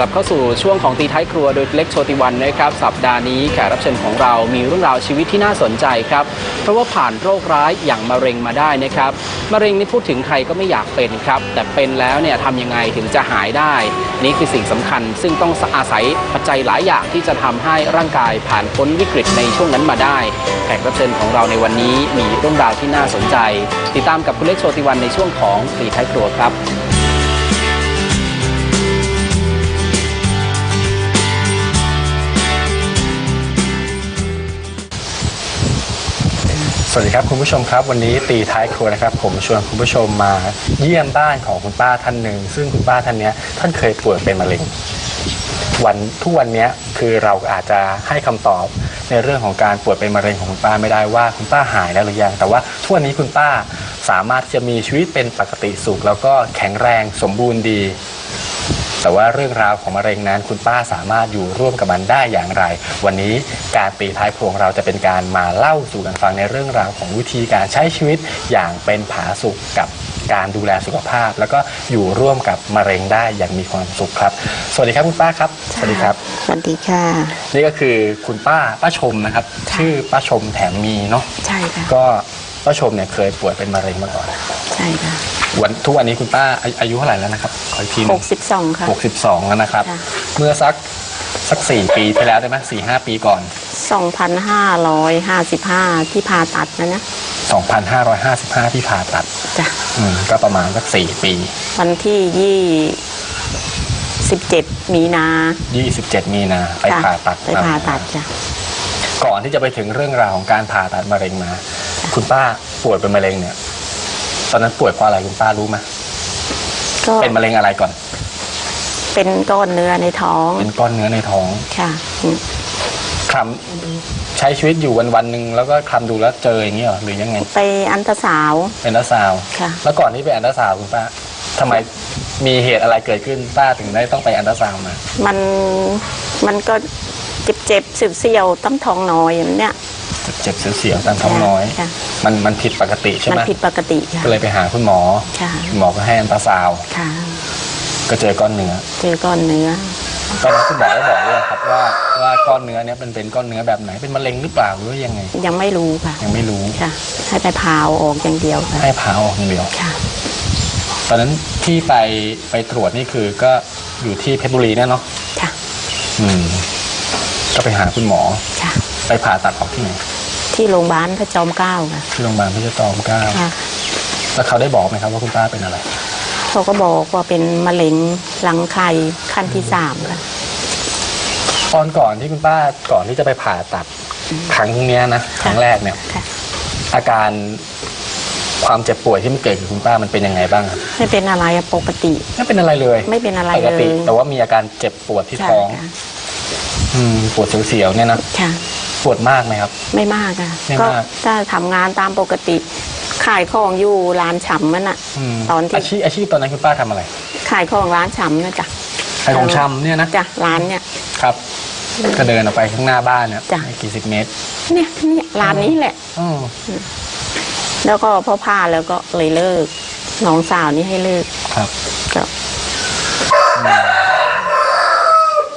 ลับเข้าสู่ช่วงของตีท้ายครัวโดยเล็กโชติวันนะครับสัปดาห์นี้แขกรับเชิญของเรามีเรื่องราวชีวิตที่น่าสนใจครับ เพราะว่าผ่านโรคร้ายอย่างมะเร็งมาได้นะครับมะเร็งนี่พูดถึงใครก็ไม่อยากเป็นครับ แต่เป็นแล้วเนี่ยทำยังไงถึงจะหายได้ นี่คือสิ่งสำคัญ ซึ่งต้องอาศัยปัจจัยหลายอย่างที่จะทำให้ร่างกายผ่านพ้นวิกฤตในช่วงนั้นมาได้แขกรับเชิญของเราในวันนี้มีเรื่องราวที่น่าสนใจ ติดตามกับคุณเล็กโชติวันในช่วงของตีท้ายครัวครับ วัสดีครับคุณผู้ชมครับ วันนี้ตีท้ายครัวนะครับ ผมชวนคุณผู้ชมมาเยี่ยมบ้านของคุณป้าท่านหนึ่งซึ่งคุณป้าท่านเนี้ยท่านเคยป่วยเป็นมะเร็ง วันทุกวันเนี้ยคือเราอาจจะให้คำตอบในเรื่องของการป่วยเป็นมะเร็งของคุณป้าไม่ได้ว่าคุณป้าหายแล้วหรือยัง แต่ว่าทุกวันนี้คุณป้าสามารถที่จะมีชีวิตเป็นปกติสุข แล้วก็แข็งแรงสมบูรณ์ดี แต่ว่าเรื่องราวของมะเร็งนั้นคุณป้าสามารถอยู่ร่วมกับมันได้อย่างไร วันนี้การตีท้ายครัวของเราจะเป็นการมาเล่าสู่กันฟังในเรื่องราวของวิธีการใช้ชีวิตอย่างเป็นผาสุกกับการดูแลสุขภาพ แล้วก็อยู่ร่วมกับมะเร็งได้อย่างมีความสุขครับ สวัสดีครับคุณป้าครับ สวัสดีครับ สวัสดีค่ะ นี่ก็คือคุณป้าป้าชมนะครับ ชื่อป้าชมแถมมีเนาะใช่ค่ะก็ป้าชมเนี่ยเคยป่วยเป็นมะเร็งมาก่อน ใช่ค่ะ วันทุกวันนี้คุณป้าอาอายุเท่าไหร่แล้วนะครับขออีกทีหนึหงกสิบสองค่ะ62แล้วนะครับ ค่ะ เมื่อสักสักสี่ปีที่แล้วได้ไหมสี่ห้าปีก่อนสองพันห้าร้อยห้าสิบห้าที่ผ่าตัดนะนะ2,555 ที่ผ่าตัด จ้ะอืมก็ประมาณสักสี่ปีวันที่ยี่สิบเจ็ดมีนา27 มีนาไปจ้ะผ่าตัดไปผ่าตัดจ้ะก่อนที่จะไปถึงเรื่องราวของการผ่าตัดมะเร็งมา คุณป้าป่วยเป็นมะเร็งเนี่ย ตอนนั้นป่วยเพราะอะไรคุณป้ารู้ไหมก็เป็นมะเร็งอะไรก่อน เป็นก้อนเนื้อในท้องเป็นก้อนเนื้อในท้องค่ะอืมคลำใช้ชีวิตอยู่วันวันๆหนึ่งแล้วก็คลำดูแล้วเจออย่างนี้เหรอหรือยังไง ไปอันตราสาวน์เป็นอันตราซาวด์ค่ะ แล้วก่อนที่ไปอันตราซาวด์คุณป้าทำไมมีเหตุอะไรเกิดขึ้นป้าถึงได้ต้องไปอันตราซาวด์มามันมันก็เจ็บเจ็บๆเสียวๆตั้มท้องน้อยอย่างเนี้ย เจ็บๆเสียวๆตามท้องน้อย ค่ะ มันมันผิดปกติใช่มันไหมผิดปกติค่ะ ก็เลยไปหาคุณหมอค่ะ คุณหมอก็ให้อันตราซาวด์ค่ะ ก็เจอก้อนเนื้อเจอก้อนเนื้อ ตอนนั้นคุณหมอได้บอกด้วยครับว่าว่าก้อนเนื้อเนี้ยเป็นเป็นก้อนเนื้อแบบไหนเป็นมะเร็งหรือเปล่าหรือว่ายังไง ยังไม่รู้ค่ะ ยังไม่รู้ค่ะ ให้ไปพาเอาออกอย่างเดียวค่ะ ให้ผ่าออกอย่างเดียว ค่ะ ตอนนั้นที่ไปไปตรวจนี่คือก็อยู่ที่เพชรบุรีเนี่ยเนาะค่ะ อืม ก็ไปหาคุณหมอ ค่ะ ไปผ่าตัดออกที่ไหน ที่โรงพยาบาลพระจอมเกล้าค่ะที่โรงพยาบาลพระเจ้าตอมเกล้าค่ะแล้วเขาได้บอกไหมครับว่าคุณป้าเป็นอะไรเขาก็บอกว่าเป็นมะเร็งรังไข่ขั้นที่สามค่ะตอนก่อนที่คุณป้าก่อนที่จะไปผ่าตัดครั้งเนี้ยนะครั้งแรกเนี่ยค่ะอาการความเจ็บป่วยที่มันเกิดกับคุณป้ามันเป็นยังไงบ้างครับไม่เป็นอะไรอะปกติ ไม่เป็นอะไรเลย ไม่เป็นอะไรปกติเลยแต่ว่ามีอาการเจ็บปวดที่ใช่ท้อง ค่ะอืมปวดเสียวๆเนี่ยนะ ค่ะ ปวดมากไหมครับ ไม่มากค่ะไม่ก็มากถ้าทำงานตามปกติ ขายของอยู่ร้านฉ่ำมันอะอืมตอนที่อาชีพอาชีพตอนนั้นคุณป้าทำอะไรขายของร้านฉ่ำนะจ๊ะขายของชำเนี่ยนะจ้ะร้านเนี่ย ครับ ก็เดินออกไปข้างหน้าบ้านเนี่ยจ้ะ ไม่กี่สิบเมตรเนี่ยเนี่ยร้านนี้แหละ อืมแล้วก็พอผ่าแล้วก็เลยเลิกน้องสาวนี่ให้เลิกครับ ก็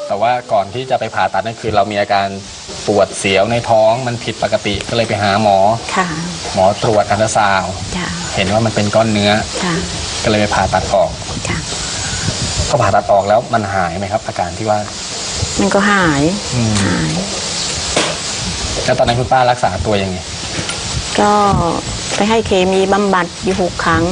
แต่ว่าก่อนที่จะไปผ่าตัดนั่นคือเรามีอาการ ปวดเสียวในท้องมันผิดปกติก็เลยไปหาหมอ ค่ะ หมอตรวจอันตราซาวด์จ้ะเห็นว่ามันเป็นก้อนเนื้อค่ะก็เลยไปผ่าตัดออกค่ะพอผ่าตัดออกแล้วมันหายไหมครับ อาการที่ว่า มันก็หายอืม หาย แล้วตอนนั้นคุณป้ารักษาตัวยังไงก็ไปให้เคมีบำบัดอยู่หกครั้ง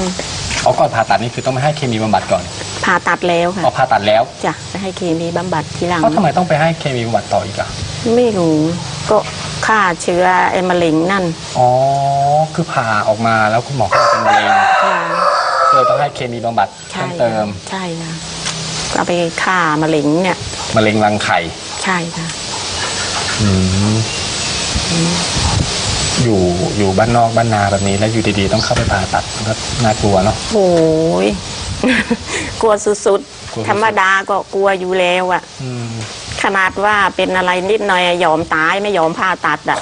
เอาก่อนผ่าตัดนี่คือต้องไปให้เคมีบำบัดก่อนผ่าตัดแล้วค่ะพอผ่าตัดแล้วจ้ะไปให้เคมีบำบัดทีหลังเพราะทำไมต้องไปให้เคมีบำบัดต่ออีกอะ ไม่รู้ก็ฆ่าเชื้อไอ้มะเร็งนั่นอ๋อ คือผ่าออกมาแล้วคุณหมอเขาบอกเป็นมะเร็งค่ะก็เลยต้องให้เคมีบำบัดใช่เพิ่มเติมใช่ค่ะเอาไปฆ่ามะเร็งเนี่ยมะเร็งรังไข่ใช่ค่ะอยู่อยู่บ้านนอกบ้านนาแบบนี้ แล้วอยู่ดีๆ ต้องเข้าไปผ่าตัดมันก็น่ากลัวเนาะโอ้ย กลัวสุดกลัวสุดๆธรรมดาก็กลัวอยู่แล้วอะอืม ขนาดว่าเป็นอะไรนิดหน่อยยอมตายไม่ยอมผ่าตัดอะ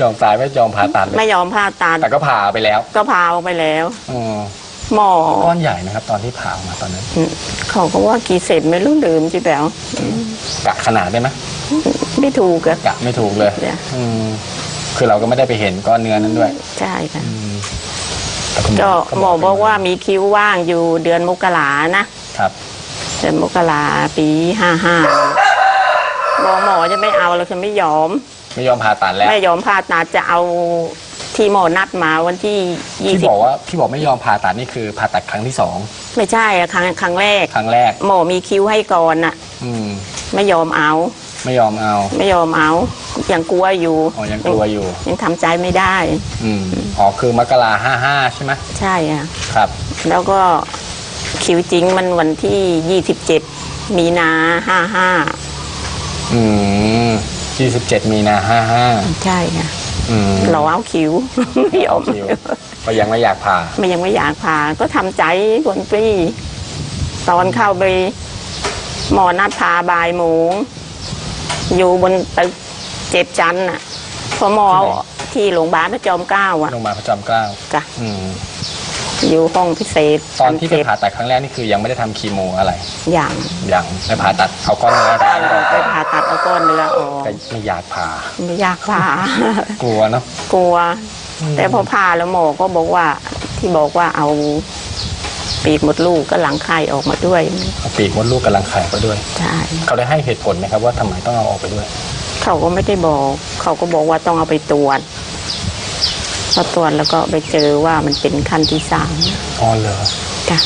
ยอมตายไม่ยอมผ่าตัดเลยไม่ยอมผ่าตัดแต่ก็ผ่าไปแล้ว ก็พาออกไปแล้วอืมหมอก้อนใหญ่นะครับ ตอนที่ผ่าออกมาตอนนั้นอืมเขาก็ว่ากี่เศษไม่รู้ลืมจีแป๋วกะขนาดได้ไหมไม่ถูกอะกะไม่ถูกเลยเนี่ยอืมคือเราก็ไม่ได้ไปเห็นก้อนเนื้อนั้นด้วย ใช่ค่ะแต่คุณก็หมอบอกว่ามีคิ้วว่างอยู่เดือนมกรานะครับ เดือนมกราปีห้าห้าหมอหมอจะไม่เอาเลยคือไม่ยอม ไม่ยอมผ่าตัดแล้วไม่ยอมผ่าตัดจะเอาที่หมอนัดมาวันที่ยี่ที่สิบอกว่าที่บอกไม่ยอมผ่าตัดนี่คือผ่าตัดครั้งที่สองไม่ใช่อะครั้งครั้งแรก ครั้งแรก หมอมีคิ้วให้ก่อนน่ะ อืม ไม่ยอมเอา ไม่ยอมเอา ไม่ยอมเอายังกลัวอยู่อ๋อยังกลัวอยู่ ยังทำใจไม่ได้ อืมอ๋อคือมกราห้าห้าใช่ไหมใช่อะครับ แล้วก็ คิวจริงมันวันที่ยี่สิบเจ็ดมีนาห้าห้าอืมยี่สิบเจ็ดมีนาห้าห้าใช่ค่ะอืมเราเอาคิวไม่ยอมคิวก็ยังไม่อยากผ่าไม่ยังไม่อยากผ่าก็ทำใจคนปีตอนเข้าไป หมอนัดพาบ่ายโมงอยู่บนตึกเจ็ดจันทร์น่ะพอหมอที่โรงพยาบาลพระจอมเกล้าอะโรงพยาบาลพระจอมเกล้า จ้ะอืม อยู่ห้องพิเศษตอนที่ไปเจ็บผ่าตัดครั้งแรกนี่คือยังไม่ได้ทำคีโมอะไร อย่างยังไปผ่าตัดเอาก้อนเนื้อไปไปผ่าตัดเอาก้อนเนื้อออกก็ไม่อยากผ่าไม่อยากผ่า กลัวเนาะ กลัวแต่พอผ่าแล้วหมอก็บอกว่า ที่บอกว่าเอาปีกมดลูกก็หลังไข่ออกมาด้วยเอาปีกมดลูกกำลังไข่ไปด้วย ใช่เขาได้ให้เหตุผลไหมครับว่าทำไมต้องเอาออกไปด้วย เขาก็ไม่ได้บอก เขาก็บอกว่าต้องเอาไปตรวจ พอตรวจแล้วก็ไปเจอว่ามันเป็นขั้นที่สามอ๋อเหรอจ้ะ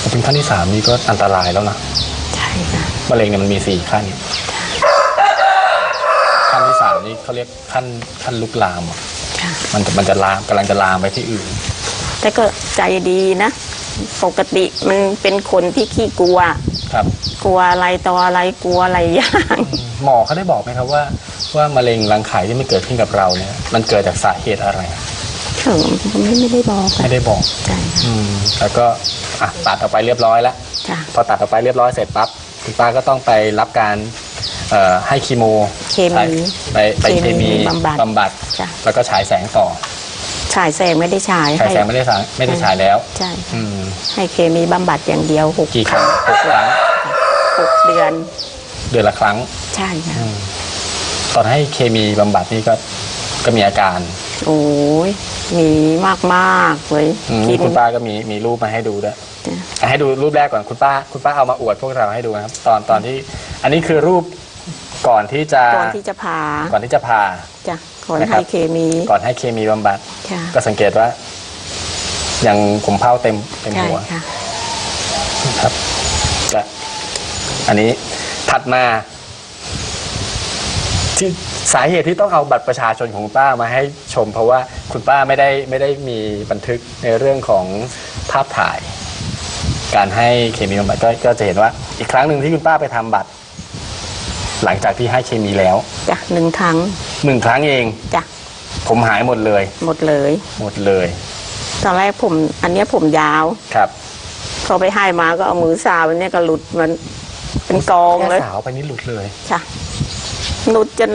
พอเป็นขั้นที่สามนี่ก็อันตรายแล้วนะใช่ค่ะมะเร็งเนี่ยมันมีสี่ขั้น ขั้นที่สามนี่เขาเรียกขั้นขั้นลุกลามอะค่ะมันจะมันจะลามกำลังจะลามไปที่อื่น แต่ก็ใจดีนะ ปกติมันเป็นคนที่ขี้กลัว ครับ กลัวอะไรต่ออะไรกลัวอะไรอย่างหมอเขาได้บอกไหมครับว่า ว่ามะเร็งรังไข่ที่มันเกิดขึ้นกับเราเนี่ยมันเกิดจากสาเหตุอะไรเขาไม่ไม่ได้บอกไม่ได้บอกใช่อืมแล้วก็อะตัดออกไปเรียบร้อยแล้วจ้ะพอตัดออกไปเรียบร้อยเสร็จปั๊บคุณป้าก็ต้องไปรับการเอ่อให้คีโมเคมี ไปไปเคมีบำบัดบำบัด จ้ะ แล้วก็ฉายแสงต่อฉายแสงไม่ได้ฉายฉายแสงไม่ได้ฉายไม่ได้ฉายแล้ว ใช่ อืมให้เคมีบำบัดอย่างเดียวหกกี่ครั้งหกครั้ง หกเดือน เดือนละครั้ง ใช่ค่ะ ตอนให้เคมีบำบัดนี่ก็ก็มีอาการโอ้ยมีมากมากๆเลยอืมกินคุณป้าก็มีมีรูปมาให้ดูด้วยจ้ะอะให้ดูรูปแรกก่อนคุณป้า คุณป้าเอามาอวดพวกเราให้ดูนะครับ ตอนตอนที่ อันนี้คือรูปก่อนที่จะก่อนที่จะพาก่อนที่จะพา จ้ะก่อนนะครับ ให้เคมีก่อนให้เคมีบำบัด ค่ะก็สังเกตว่ายังผมเผาเต็มเต็มใช่หัวค่ะ ครับก็ อันนี้ถัดมา ที่สาเหตุที่ต้องเอาบัตรประชาชนของคุณป้ามาให้ชม เพราะว่าคุณป้าไม่ได้ไม่ได้มีบันทึกในเรื่องของภาพถ่าย การให้เคมีบำบัดก็ก็จะเห็นว่า อีกครั้งหนึ่งที่คุณป้าไปทำบัตร หลังจากที่ให้เคมีแล้วจ้ะหนึ่งครั้งหนึ่งครั้งเอง จ้ะผมหายหมดเลย หมดเลย หมดเลยตอนแรกผม อันเนี้ยผมยาว ครับ พอไปให้มาก็เอามือสาวอันเนี้ยก็หลุดมัน เป็นกองเลยแค่สาวไปนี่หลุดเลยจ้ะหลุดจน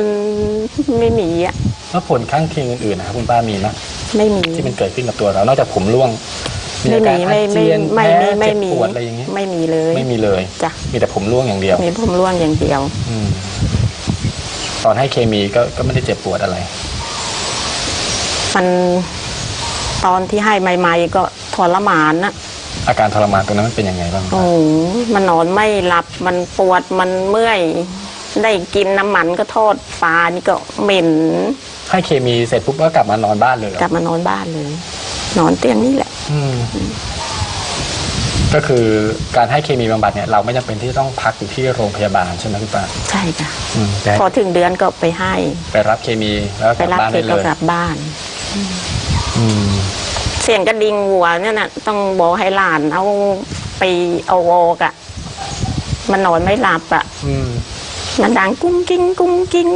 ไม่มีอะแล้วผลข้างเคียงอื่นๆนะครับคุณป้ามีไหมไม่มีที่มันเกิดขึ้นกับตัวเรา นอกจากผมร่วงไม่อามีการอาไม่ไม่เจียนไม่แพ้ไม่ไม่เจ็บมีปวดอะไรอย่างนี้ไม่มีเลย ไม่มีเลยจ้ะมีแต่ผมร่วงอย่างเดียว มีผมร่วงอย่างเดียวอืมตอนให้เคมีก็ก็ไม่ได้เจ็บปวดอะไร มันตอนที่ให้ใหม่ๆก็ทรมานนะ อาการทรมานตรงนั้นมันเป็นยังไงบ้างโอ้โหมันนอนไม่หลับมันปวดมันเมื่อย ได้กินน้ำมันก็ทอดปลานี่ก็เหม็น ให้เคมีเสร็จปุ๊บก็กลับมานอนบ้านเลยเหรอกลับมานอนบ้านเลย นอนเตียงนี่แหละ อืมก็คือการให้เคมีบำบัดเนี่ยเราไม่จำเป็นที่จะต้องพักอยู่ที่โรงพยาบาลใช่ไหมคุณป้าใช่ค่ะ อืมไปพอถึงเดือนก็ไปให้ ไปรับเคมีแล้วก็ไปกลับรับบ้านเสร็ได้จเลก็ยกลับบ้าน อืมเสียงกระดิ่งหัวเนี่ยนะต้องบอกให้หลานเอาไปเอาออกอะมันนอนไม่หลับอะอืมมันดังกุ้งกิ้งกุ้งกิ้ง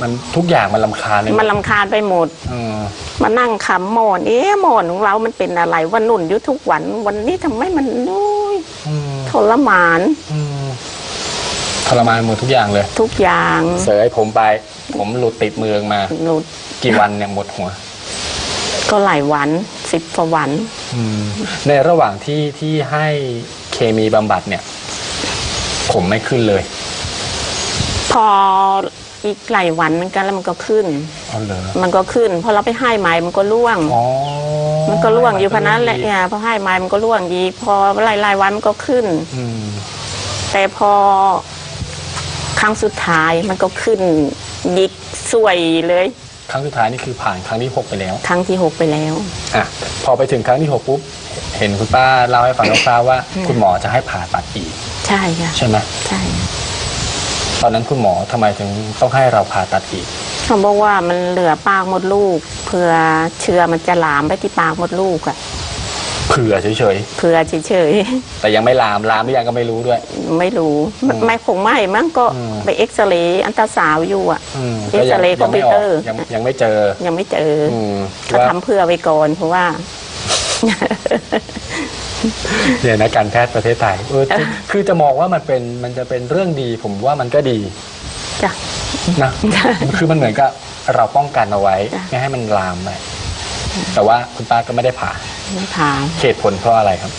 มันทุกอย่างมันลำคาญเลยมันลำคาญไปหมด อืมมานั่งขำหมอน เอ๊ะหมอนของเรา มันเป็นอะไรวันนุ่นอยู่ทุกวัน วันนี้ทำไมมันนุ้ยอืมทรมานอืมทรมานหมดทุกอย่างเลย ทุกอย่างเสยผมไป ผมหลุดติดมือมา หนูกี่วันเนี่ยหมดหัว ก็หลายวัน สิบกว่าวัน อืมในระหว่างที่ที่ให้เคมีบำบัดเนี่ย ผมไม่ขึ้นเลยพออีกหลายวันมันก็แล้วมันก็ขึ้น อ๋อเหรอมันก็ขึ้น พอเราไปให้ไม้มันก็ร่วง อ๋อมันก็ร่วงอยู่พะนั้นแหละเนี่ยพอให้ไม้มันก็ร่วงดีพอไล่ไล่วันมันก็ขึ้น อืมแต่พอครั้งสุดท้ายมันก็ขึ้นยิกสวยเลย ครั้งสุดท้ายนี่คือผ่านครั้งที่หกไปแล้วครั้งที่หกไปแล้ว อะพอไปถึงครั้งที่หกปุ๊บ เห็นคุณป้าเล่าให้ฟังคร่าวๆว่า คุณหมอจะให้ผ่าตัดอีก ใช่ค่ะ ใช่ไหมใช่ตอนนั้นคุณหมอทำไมถึงต้องให้เราผ่าตัดอีก เขาบอกว่ามันเหลือปากมดลูกเผื่อเชื้อมันจะหลามไปที่ปากมดลูกอะ เผื่อเฉยเผื่อเฉยๆ แต่ยังไม่ลามลามหรือยังก็ไม่รู้ด้วย ๆไม่รู้อืมไม่คงไม่มั้งก็อืม ไปเอ็กซเรย์อันตราซาวด์อยู่อะอืมเอ็กซเรย์ก็ยังไม่ออกคอมพิวเตอร์ยังยังไม่เจอยังไม่เจอออืมก็ว่าทำเพื่อไว้ก่อนเพราะว่า เนี่ยนะการแพทย์ประเทศไทยเออคือคือจะมองว่ามันเป็นมันจะเป็นเรื่องดี ผมว่ามันก็ดีจ้ะ นะคือมันเหมือนกับเราป้องกันเอาไว้ จ้ะ ไม่ให้มันลามไป แต่ว่าคุณป้าก็ไม่ได้ผ่าไม่ผ่าเหตุผลเพราะอะไรครับ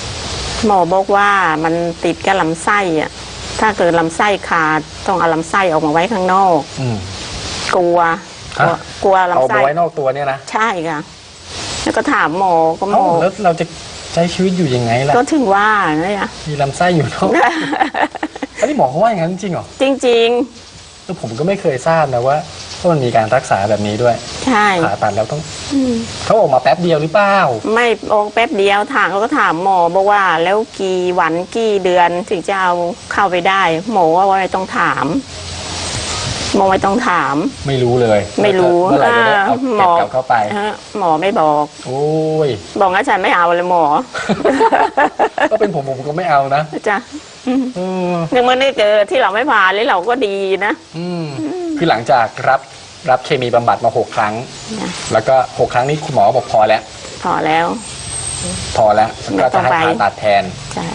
หมอบอกว่ามันติดกับลำไส้อะถ้าเกิดลำไส้ขาดต้องเอาลำไส้ออกมาไว้ข้างนอกอืมกลัวกลัวฮะ กลัวเอาลำไปไส้ไว้นอกตัวเนี่ยนะใช่ค่ะ แล้วก็ถามหมอก็หมเอ้าอแล้วเราจะใช้ชีวิตอยู่ยังไงล่ะ ก็ถึงว่าเนี่ยมีลำไส้อยู่นอกอันนี้หมอเขาว่าอย่างนั้นจริงเหรอจริงแล้วผมก็ไม่เคยทราบนะว่า ว่ามันมีการรักษาแบบนี้ด้วยๆใช่ผ่าตัดแล้วต้องอืมเขาออกมาแป๊บเดียวหรือเปล่าไม่ออกแป๊บเดียวถามเขาก็ถามหมอบอกว่าแล้วกี่วันกี่เดือนถึงจะเอาเข้าไปได้ หมอว่าไม่ต้องถามหมอไม่ต้องถาม ไม่รู้เลยไม่รู้เมื่อไหร่จะได้เอาหมเก็บอกลับเข้าไป ฮะหมอไม่บอก โอ้ย บอกงั้นฉันไม่เอาเลยหมอ ก็เป็นผมผมก็ไม่เอานะจ้ะเออยังไม่ได้เจอที่เราไม่ผ่านเลยเราก็ดีนะ อืม คือหลังจากรับรับเคมีบำบัดมาหกครั้งจ้ะแล้วก็หกครั้งนี้คุณหมอบอกพอแล้ว พอแล้ว พอแล้วไม่ก็ต้จะองให้ไป ผ่าตัดแทน ใช่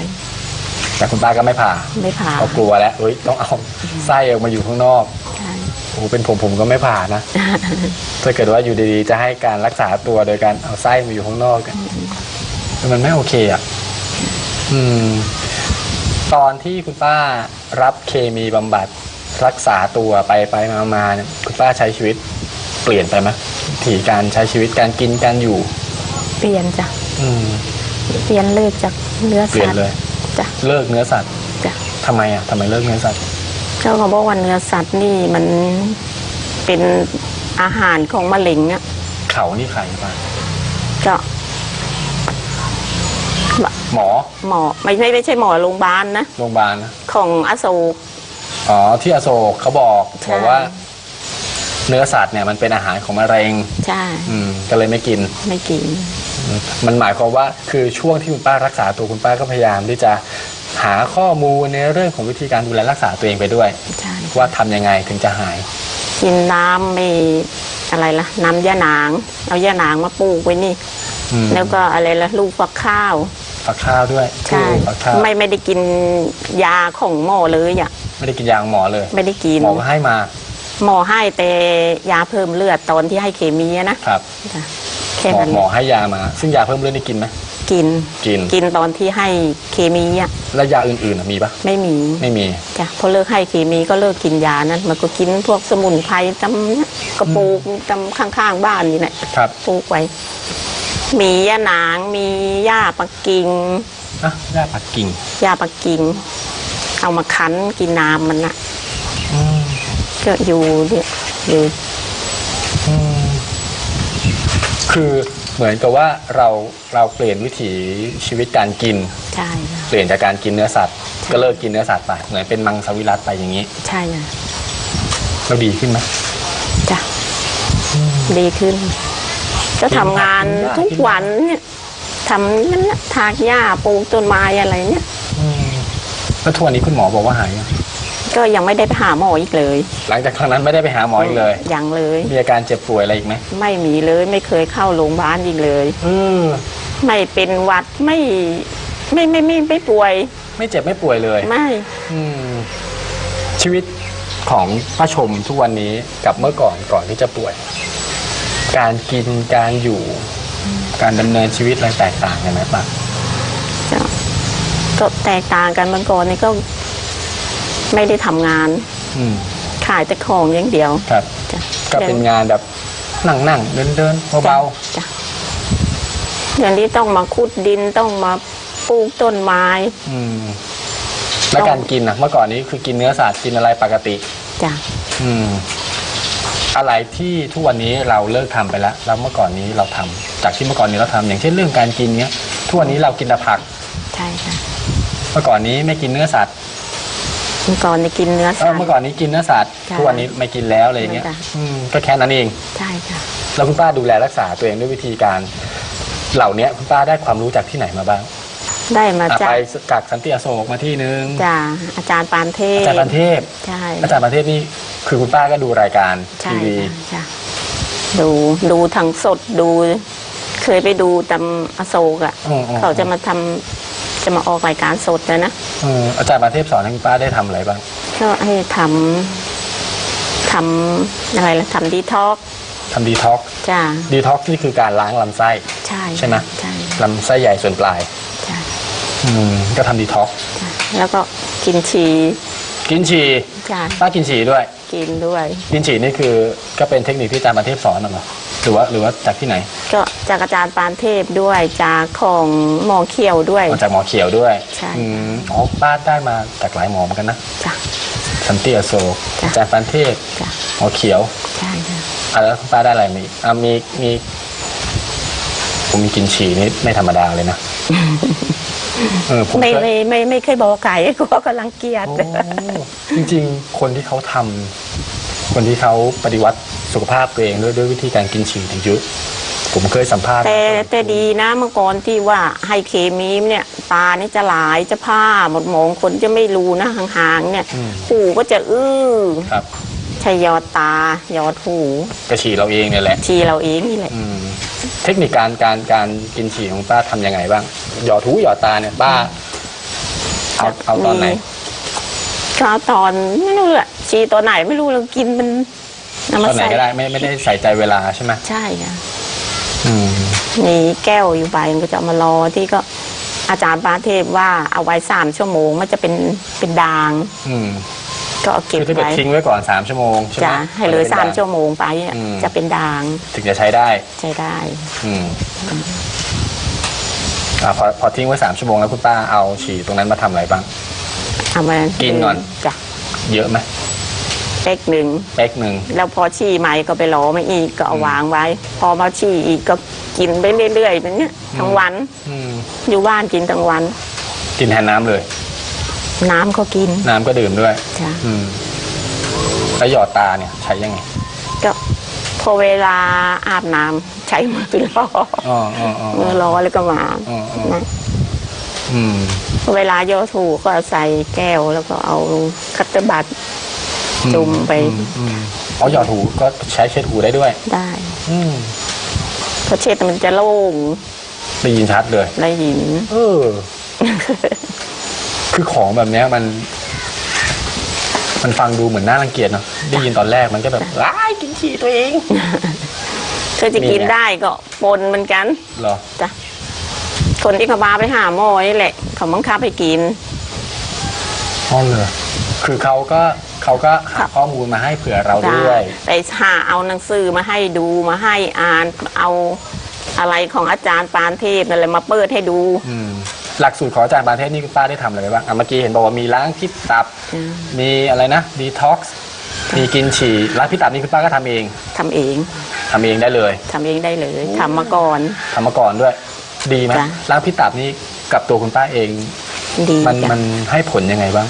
แต่คุณป้าก็ไม่ผ่าไม่ผ่าเขากลัวแล้วเฮ้ยต้องเอาไส้ออกมาอยู่ข้างนอกใช่โอ้โหเป็นผมผมก็ไม่ผ่านะ ถ้าเกิดว่าอยู่ดีๆ จะให้การรักษาตัวโดยการเอาไส้มาอยู่ข้างนอกเนี่ยมันไม่โอเคอะ อืม ตอนที่คุณป้ารับเคมีบำบัด รักษาตัวไปไปมามาเนี่ยคุณป้าใช้ชีวิตเปลี่ยนไปไหมวิถีการใช้ชีวิตการกินการอยู่ เปลี่ยนจ้ะอืมเปลี่ยนเลิกจากเนื้อเปลี่ยสันตว์เลย จ้ะเลิกเนื้อสัตว์จ้ะทำไมอะทำไมเลิกเนื้อสัตว์เขาก็บอกว่าเนื้อสัตว์นี่มันเป็นอาหารของมะเร็งอะเขานี่ใครป้าก็หมอหมอไม่ไม่ไม่ใช่หมอโรงพยาบาลนะ โรงพยาบาลนะของอโศก อ๋อที่อโศกเขาบอกใช่ บอกว่า เนื้อสัตว์เนี่ยมันเป็นอาหารของมะเร็ง ใช่อืมก็เลยไม่กิน ไม่กินอืมมันหมายความว่าคือช่วงที่คุณป้ารักษาตัวคุณป้าก็พยายามที่จะหาข้อมูลในเรื่องของวิธีการดูแลรักษาตัวเองไปด้วย ใช่ว่าทำยังไงถึงจะหาย กินน้ำไม่อะไรล่ะ น้ำยะนาง เอายะนางมาปลูกไว้นี่ อืม แล้วก็อะไรล่ะลูกฟักข้าว ฝักข้าวด้วยใช่ ฝักข้าวไม่ไม่ได้กินยาของหมอเลยอะ ไม่ได้กินยาของหมอเลยไม่ได้กิน หมอก็ให้มาหมอให้แต่ยาเพิ่มเลือดตอนที่ให้เคมีอะนะครับจ้ะแค่หมอนั้นหมอให้ยามา ซึ่งยาเพิ่มเลือดนี่กินไหมกิน กิน กินตอนที่ให้เคมีอะแล้วยาอื่นๆอะมีปะไม่มีไม่มี จ้ะพอเลิกให้เคมีก็เลิกกินยานั้น มันก็กินพวกสมุนไพรจำเนี่ยกระปูกจำข้างๆบ้านนี่แหละครับปลูกไว้ มียาหนางมีหญ้าปักกิ่งอะยาปักกิ่ง หญ้าปักกิ่ง เอามาคั้นกินน้ำมันนะอืมก็อยู่เนี่ยอยู่อืมคือเหมือนกับว่าเราเราเปลี่ยนวิถีชีวิตการกิน ใช่ค่ะเปลี่ยนจากการกินเนื้อสัตว์ ก็เลิกกินเนื้อสัตว์ไปเหมือนเป็นมังสวิรัตไปอย่างนี้ ใช่ค่ะแล้วดีขึ้นไหมจ้ะดีขึ้น ก็ทำงานทุกวันเนี่ยทำนั่นนะทากหญ้าปลูกต้นไม้อะไรเนี่ย แล้วทุกวันนี้คุณหมอบอกว่าหายยังก็ยังไม่ได้ไปหาหมออีกเลยหลังจากครั้งนั้นไม่ได้ไปหาหมออีกเลย ยังเลย มีอาการเจ็บป่วยอะไรอีกไหมไม่มีเลยไม่เคยเข้าโรงพยาบาลอีกเลยเออไม่เป็นหวัดไม่ไม่ไม่ไม่ไม่ป่วย ไม่เจ็บไม่ป่วยเลย ไม่อืมชีวิตของป้าชมทุกวันนี้กับเมื่อก่อนก่อนที่จะป่วย การกินการอยู่ การดำเนินชีวิตอะไรแตกต่างกันไหมป้าก็ ก็แตกต่างกันเมื่อก่อนนี่ก็ไม่ได้ทำงาน อืมขายแต่ของอย่างเดียวครับ จ้ะก็เป็นงานแบบนั่งนั่งเดินเดินๆเบาจ้ะเดี๋ยวนี้ต้องมาขุดดินต้องมาปลูกต้นไม้ ๆอืมแล้วการกินนะเมื่อก่อนนี้คือกินเนื้อสัตว์กินอะไรปกติ จ้ะอืม อะไรที่ทุกวันนี้เราเลิกทำไปแล้วแล้วเมื่อก่อนนี้เราทำจากที่เมื่อก่อนนี้เราทำอย่างเช่นเรื่องการกินเนี้ยทุกวันนี้เรากินแต่ผัก ใช่ค่ะเมื่อก่อนนี้ไม่กินเนื้อสัตว์เมื่อก่อนนี่กินเนื้อเอสัอตว์ เมื่อก่อนนี้กินเนื้อสัตว์ใช่ทุกวันนี้ไม่กินแล้วอะไรอย่างเงี้ยจ้ะอืมก็แค่นั้นเอง ใช่ค่ะ แล้วคุณป้าดูแลรักษาตัวเองด้วยวิธีการ เหล่านี้คุณป้าได้ความรู้จากที่ไหนมาบ้างได้มาอะจากไปกักสันติอโศกมาที่นึงจ้ะอาจารย์ปานเทพอาจารย์ปันเทพใช่อาจารย์ปันเทพนี่คือคุณป้าก็ดูรายการใช่ทีวีค่ะจ้ะดูดูทางสดดู เคยไปดูตามอโศกอะ อืมอืมเขาจะมาทำ จะมาออกรายการสดนะนะเอออาจารย์ปันเทพสอนให้คุณป้าได้ทำอะไรบ้างก็ให้ทำทำอะไรล่ะทำดีท็อกทำดีท็อกจ้าดีท็อกนี่คือการล้างลำไส้ใช่ใช่ไหมใช่ลำไส้ใหญ่ส่วนปลายใช่อืมก็ทำดีท็อกจ้ะแล้วก็กินฉี่กินฉี่ใช่ป้ากินฉี่ด้วย กินด้วย กินฉี่นี่คือก็เป็นเทคนิคที่อาจารย์ปันเทพสอนน่ะเหรอห รือว่าหรือว่าจากที่ไหนก็จากอาจารย์ปานเทพด้วยจากของหมอเขียวด้วย มาจากหมอเขียวด้วยใช่ อืมอ๋อป้าได้มาจากหลายหมอเหมือนกันนะจ้ะ สันติอโศกจ้ะ อาจารย์ปันเทพจ้ะหมอเขียวใช่ค่ะอะแล้วคุณป้าได้อะไรมาอีกอะมีมีผมมีกินฉี่นี่ไม่ธรรมดาเลยนะเออผมไม่เคย ไม่ไม่ไม่เคยบอกไก่กลัวกำลังเกลียดโอ้จริงๆ คนที่เขาทำ คนที่เขาปฏิวัติสุขภาพตัวเองด้วยด้วยวิธีการกินฉี่ถึงยุผมเคยสัมภาษณ์แต่แต่ดีนะเมื่อก่อนที่ว่าให้เคมีเนี่ยตานี่จะหลายจะผ้าหมดหมองคนจะไม่รู้นะห่างๆเนี่ยอืมหูก็จะอื้อครับใช่ยอดตายอดหูกระฉี่เราเองเนี่ยแหละทีเราเองนี่แหละอืมเทคนิคการการการกินฉี่ของป้าทำยังไงบ้างหยอดหูหยอดตาเนี่ยป้าเอาเอาตอนไหนก็เอาตอนไม่รู้แหละ ชีตัวไหนไม่รู้เรากินมันเอาตมาอนไหนใส่ก็ได้ไม่ไม่ได้ใส่ใจเวลาใช่ไหมใช่ค่ะอืมมีแก้วอยู่ใบมันก็จะเอามารอที่ก็อาจารย์ปาเทพว่าเอาไว้สามชั่วโมงมันจะเป็นเป็นด่าง อืมก็เอาเก็บคือถ้าเกิดไว้ทิ้งไว้ก่อนสามชั่วโมงใช่ไหมจะให้เหลือสามชั่วโมงโมงไปเนี่ยอืม จะเป็นด่างถึงจะใช้ได้ ใช้ได้ อืมอ่าพอพอทิ้งไว้สามชั่วโมงแล้วคุณป้าเอาฉี่ตรงนั้นมาทำอะไรบ้าง เอามากิกินก่อน จ้ะเยอะไหม เล็กหนึ่งเป๊กหนึ่งแล้วพอฉี่ใหม่ก็ไปรอมาอีกก็เอาอืมวางไว้ พอมาฉี่อีกก็กินไปเรื่อยๆแบบเนี้ยทั้งวันอืมอยู่บ้านกินทั้งวัน กินแทนน้ำเลย น้ำก็กินน้ำก็ดื่มด้วย จ้ะอืมแล้วหยอดตาเนี่ยใช้ยังไงก็พอเวลาอาบน้ำใช้มือรออ๋ออ๋ออ๋อมือรอแล้วก็มาอ๋ออ๋อนะอืม เวลาโยถูก็ใส่แก้วแล้วก็เอาคัตเตอร์บัต จุ่มไปอืมอืมอ๋อหยอดหูก็ใช้เช็ดหูได้ด้วย ได้อืมเพราะเช็ดมันจะโล่งได้ยินชัดเลยได้ยินเออ คือของแบบเนี้ยมัน มันฟังดูเหมือนน่ารังเกียจเนาะได้ยินตอนแรกมันก็แบบร้ายกินฉี่ตัวเองเธอจะกินมีไงได้ก็ปนเหมือนกันเหรอจ้ะคนที่เขาพาไปหาหมอนี่แหละเขาบังคับให้กินอ๋อเลย คือเขาก็เขาก็หาข้อมูลมาให้เผื่อเราด้วยไปหาเอาหนังสือมาให้ดูมาให้อ่านเอาอะไรของอาจารย์ปานเทพนั่นแหละมาเปิดให้ดูอืมหลักสูตรของอาจารย์บาเทศนี่คุณป้าได้ทำอะไรไปบ้างอะเมื่อกี้เห็นบอกว่ามีล้างพิษตับอืมมีอะไรนะดีท็อกซ์มีกินฉี่ล้างพิษตับนี่คุณป้าก็ทำเองทำเองทำเองได้เลยทำเองได้เลยทำมาก่อนทำมาก่อนด้วย ดีไหมจ้ะล้างพิษตับนี่กับตัวคุณป้าเองดีมันจ้ะมันให้ผลยังไงบ้าง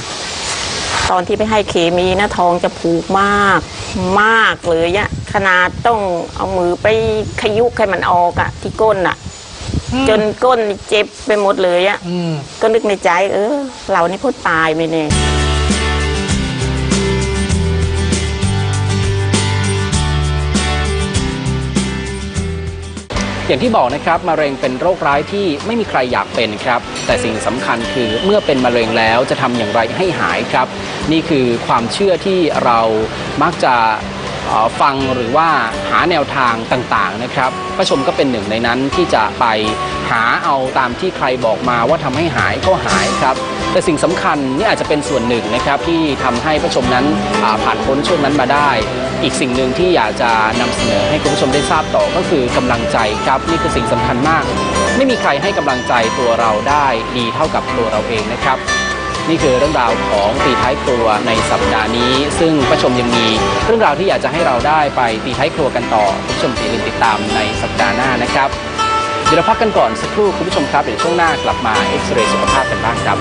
ตอนที่ไปให้เคมีนะทองจะผูกมากมากเลยอะขนาดต้องเอามือไปขยุกให้มันออกอะที่ก้นอะจนก้นนี่เจ็บไปหมดเลยอะอืมก็นึกในใจ เออ เรานี่พูดตายไปเนี่ย อย่างที่บอกนะครับมะเร็งเป็นโรคร้ายที่ไม่มีใครอยากเป็นครับ แต่สิ่งสำคัญคือเมื่อเป็นมะเร็งแล้วจะทำอย่างไรให้หายครับ นี่คือความเชื่อที่เรามักจะฟังหรือว่าหาแนวทางต่างๆนะครับป้ชมก็เป็นหนึ่งในนั้นที่จะไปหาเอาตามที่ใครบอกมาว่าทำให้หายก็หายครับ แต่สิ่งสำคัญนี่อาจจะเป็นส่วนหนึ่งนะครับที่ทำให้ผู้ชมนั้นผ่านพ้นช่วงนั้นมาได้ อีกสิ่งหนึ่งที่อยากจะนำเสนอให้คุณผู้ชมได้ทราบต่อก็คือกำลังใจครับนี่คือสิ่งสำคัญมาก ไม่มีใครให้กำลังใจตัวเราได้ดีเท่ากับตัวเราเองนะครับนี่คือเรื่องราวของตีท้ายครัวในสัปดาห์นี้ ซึ่งประชมยังมีเรื่องราวที่อยากจะให้เราได้ไปตีท้ายครัวกันต่อผู้ชมอย่าลืมติดตามในสัปดาห์หน้านะครับ เดี๋ยวเราพักกันก่อนสักครู่คุณผู้ชมครับเดี๋ยวช่วงหน้ากลับมาเอ็กซเรย์สุขภาพกันบ้างครับ